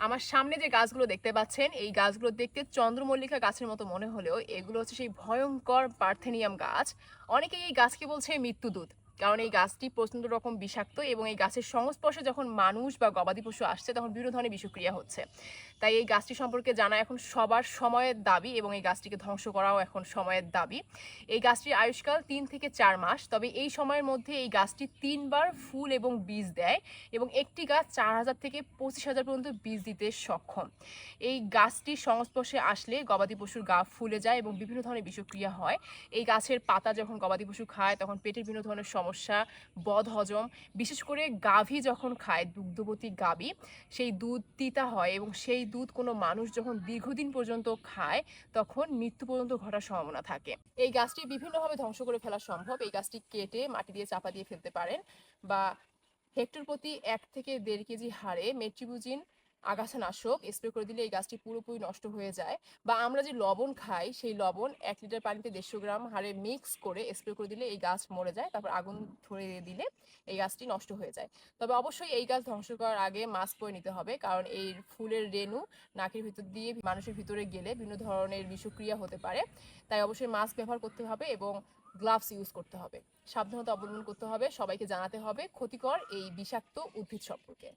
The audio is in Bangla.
আমার সামনে যে গাছগুলো দেখতে পাচ্ছেন, এই গাছগুলো দেখতে চন্দ্রমল্লিকা গাছের মতো মনে হলেও এগুলো হচ্ছে সেই ভয়ঙ্কর পার্থেনিয়াম গাছ। অনেকেই এই গাছকে বলছে মৃত্যুদূত। কারণ এই গাছটি প্রচণ্ড রকম বিষাক্ত এবং এই গাছের সংস্পর্শে যখন মানুষ বা গবাদি পশু আসছে, তখন বিভিন্ন ধরনের বিষক্রিয়া হচ্ছে। তাই এই গাছটি সম্পর্কে জানা এখন সবার সময়ের দাবি এবং এই গাছটিকে ধ্বংস করাও এখন সময়ের দাবি। এই গাছটির আয়ুষ্কাল তিন থেকে চার মাস, তবে এই সময়ের মধ্যে এই গাছটি তিনবার ফুল এবং বীজ দেয় এবং একটি গাছ চার হাজার থেকে পঁচিশ হাজার পর্যন্ত বীজ দিতে সক্ষম। এই গাছটির সংস্পর্শে আসলে গবাদি পশুর গা ফুলে যায় এবং বিভিন্ন ধরনের বিষক্রিয়া হয়। এই গাছের পাতা যখন গবাদি পশু খায়, তখন পেটের বিভিন্ন ধরনের সমস্যা বদ হজম। বিশেষ করে গাভী যখন খায়, দুগ্ধবতী গাভী, সেই দুধ তিতা হয় এবং সেই দুধ কোনো মানুষ যখন দীর্ঘদিন পর্যন্ত খায়, তখন মৃত্যু পর্যন্ত ঘটার সম্ভাবনা থাকে। এই গাছটি বিভিন্নভাবে ধ্বংস করে ফেলা সম্ভব। এই গাছটি কেটে মাটি দিয়ে চাপা দিয়ে ফেলতে পারেন বা হেক্টর প্রতি এক থেকে দেড় কেজি হারে মেট্রিবুজিন আগাছানাশক স্প্রে করে দিলে এই গাছটি পুরোপুরি নষ্ট হয়ে যায়। বা আমরা যে লবণ খাই, সেই লবণ এক লিটার পানিতে দেড়শো গ্রাম হারে মিক্স করে স্প্রে করে দিলে এই গাছ মরে যায়, তারপর আগুন ধরে দিলে এই গাছটি নষ্ট হয়ে যায়। তবে অবশ্যই এই গাছ ধ্বংস করার আগে মাস্ক পরে নিতে হবে, কারণ এই ফুলের রেণু নাকের ভিতর দিয়ে মানুষের ভিতরে গেলে বিভিন্ন ধরনের বিষক্রিয়া হতে পারে। তাই অবশ্যই মাস্ক ব্যবহার করতে হবে এবং গ্লাভস ইউজ করতে হবে। সাবধানতা অবলম্বন করতে হবে, সবাইকে জানাতে হবে ক্ষতিকর এই বিষাক্ত উদ্ভিদ সম্পর্কে।